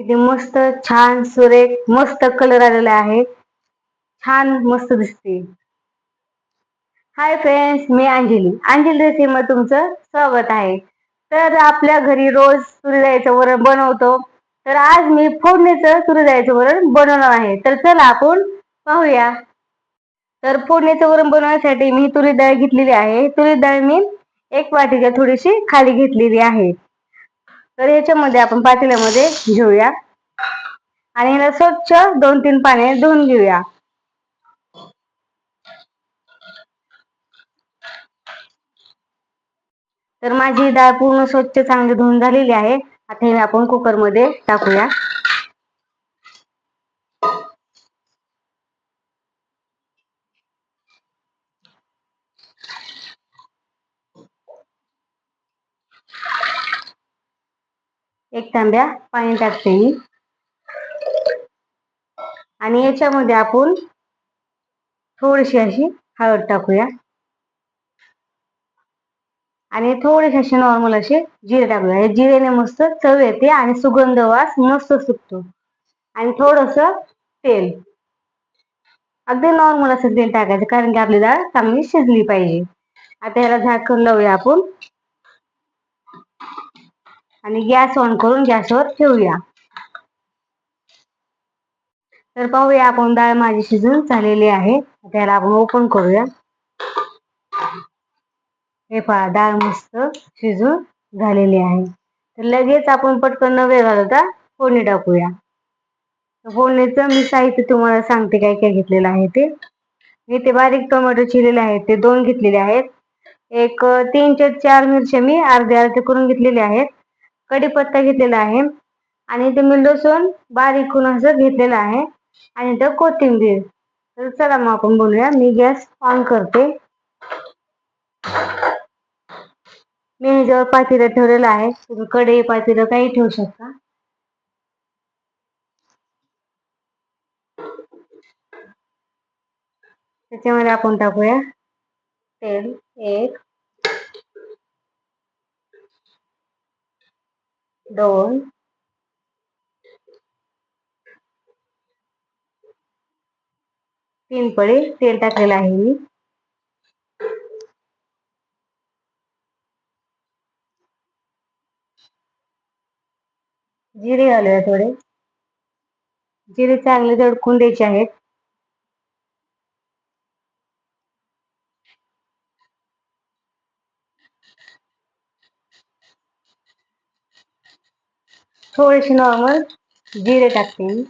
किती मस्त छान सुरेख मस्त कलर आलेला आहे. छान मस्त दिसते. हाय फ्रेंड्स मी अंजली. अंजली रेसिपीमध्ये तुमचं स्वागत आहे. तर आपल्या घरी रोज तुरीदाईचं वरण बनवतो. तर आज मी फोडणीचं तुरीदाईचं वरण बनवणार आहे. तर चला आपण पाहूया. तर फोडणीचं वरण बनवण्यासाठी मी तुरी डाळ घेतलेली आहे. तुरी डाळ मी एक वाटीच्या थोडीशी खाली घेतलेली आहे. तर याच्यामध्ये आपण पातेल्यामध्ये घेऊया. आणि याला स्वच्छ दोन तीन पाने धुवून घेऊया. तर माझी डाळ पूर्ण स्वच्छ चांगली धुवून झालेली आहे. आता हे आपण कुकरमध्ये टाकूया. एक तांब्या पाणी टाकते मी. आणि याच्यामध्ये आपण थोडीशी अशी हळद टाकूया. आणि थोडेसे असे नॉर्मल असे जिरे टाकूया. हे जिरेने मस्त चव येते आणि सुगंध वास मस्त सुटतो. आणि थोडस तेल. अगदी नॉर्मल असं तेल टाकायचं कारण की आपली डाळ चांगली शिजली पाहिजे. आता याला झाकण लावूया आपण. आणि गॅस ऑन करून गॅसवर ठेवूया. तर पाहूया आपण डाळ माझी शिजून झालेली आहे. त्याला आपण ओपन करूया. हे पहा डाळ मस्त शिजून झालेली आहे. तर लगेच आपण पटकन न वेळ घालवता फोडणी टाकूया. फोडणीचं मी साहित्य तुम्हाला सांगते काय काय घेतलेलं आहे ते. इथे बारीक टोमॅटो चिरलेले आहेत ते दोन घेतलेले आहेत. एक तीन ते चार मिरच्या मी अर्धे अर्धे करून घेतलेले आहेत. कढीपत्ता घेतलेला आहे. आणि इथे मी लसूण बारीकून असं घेतलेलं आहे. आणि इथं कोथिंबीर. तर चला मग आपण बोलूया मी गॅस ऑन करते. मी ह्याच्यावर पातीला ठेवलेलं आहे. तुम्ही कडे पातीला काही ठेवू शकता. त्याच्यामध्ये आपण टाकूया तेल. एक दोन. तीन पळे तेल टाकलेलं आहे मी. जिरे घालूया थोडे. जिरे चांगले दडकून द्यायचे आहेत. थोडेसे नॉर्मल जिरे टाकते मी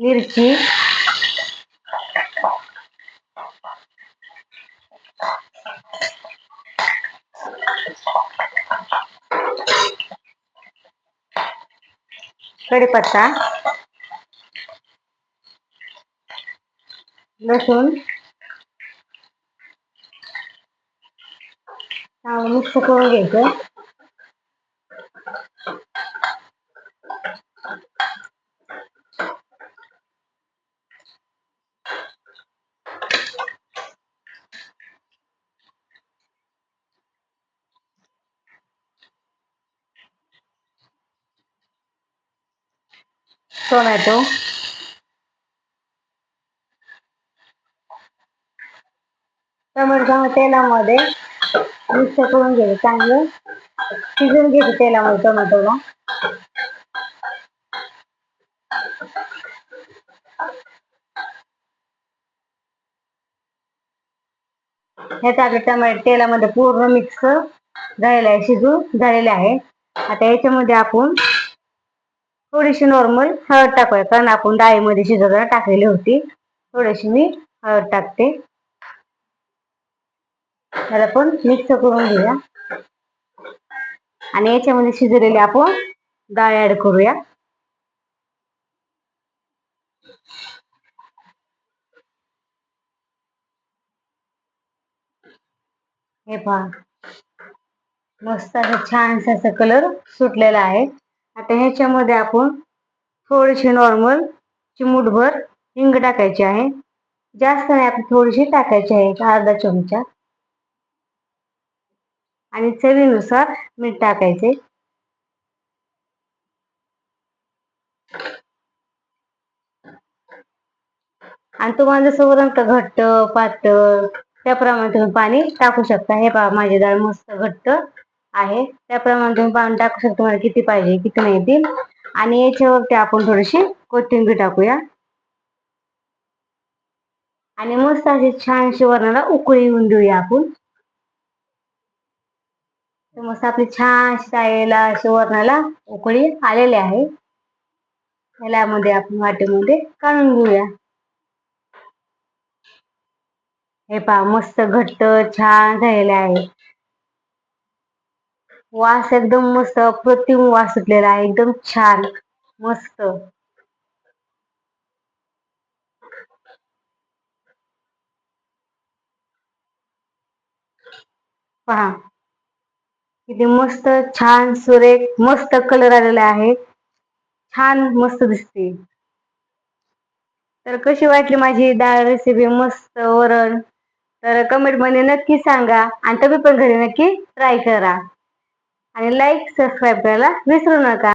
मिरची कढीपत्ता लसूण चांगलं टोमॅटो टोमॅटो तेलामध्ये. मिक्स करून घ्यायचं चांगलं. शिजून घ्यायचं तेलामध्ये टोमॅटोला ह्याचा टाकले टमाट तेलामध्ये पूर्ण मिक्स झालेलं आहे शिजून झालेले आहे. आता याच्यामध्ये आपण थोडीशी नॉर्मल हळद टाकूया. कारण आपण डाळीमध्ये शिजवताना टाकलेली होती. थोडीशी मी हळद टाकते. त्याला पण मिक्स करून घेऊया. आणि याच्यामध्ये शिजलेली आपण डाळ ऍड करूया. हे पहा. मस्त असं छान असं कलर सुटलेला आहे. आता ह्याच्यामध्ये आपण थोडीशी नॉर्मल चिमूटभर हिंग टाकायची आहे. जास्त नाही आपण थोडीशी टाकायची आहे अर्धा चमचा. आणि चवीनुसार मीठ टाकायचे. आणि तुम्हाला जसं वरण घट्ट पातळ त्याप्रमाणे तुम्ही पाणी टाकू शकता. हे पहा माझी डाळ मस्त घट्ट. आहे. त्याप्रमाणे तुम्ही पाणी टाकू शकता तुम्हाला किती पाहिजे किती नाही येतील आणि याच्यावरती आपण थोडीशी कोथिंबीर टाकूया. आणि मस्त अशी छानशी वरणाला उकळी येऊन देऊया आपण. मस्त आपली छान स्टाईला अशी वरणाला उकळी आलेली आहे. ह्यालामध्ये आपण वाटेमध्ये काढून घेऊया. हे पहा मस्त घट्ट छान झालेले आहे. वास एकदम मस्त अप्रतिम वास सुटलेला आहे एकदम छान मस्त. पहा. किती मस्त छान सुरेख मस्त कलर आलेला आहे. छान मस्त दिसते. तर कशी वाटली माझी डाळ रेसिपी मस्त वरण. तर कमेंटमध्ये नक्की सांगा आणि तुम्ही पण घरी नक्की ट्राय करा. आणि लाईक सबस्क्राईब करायला विसरू नका.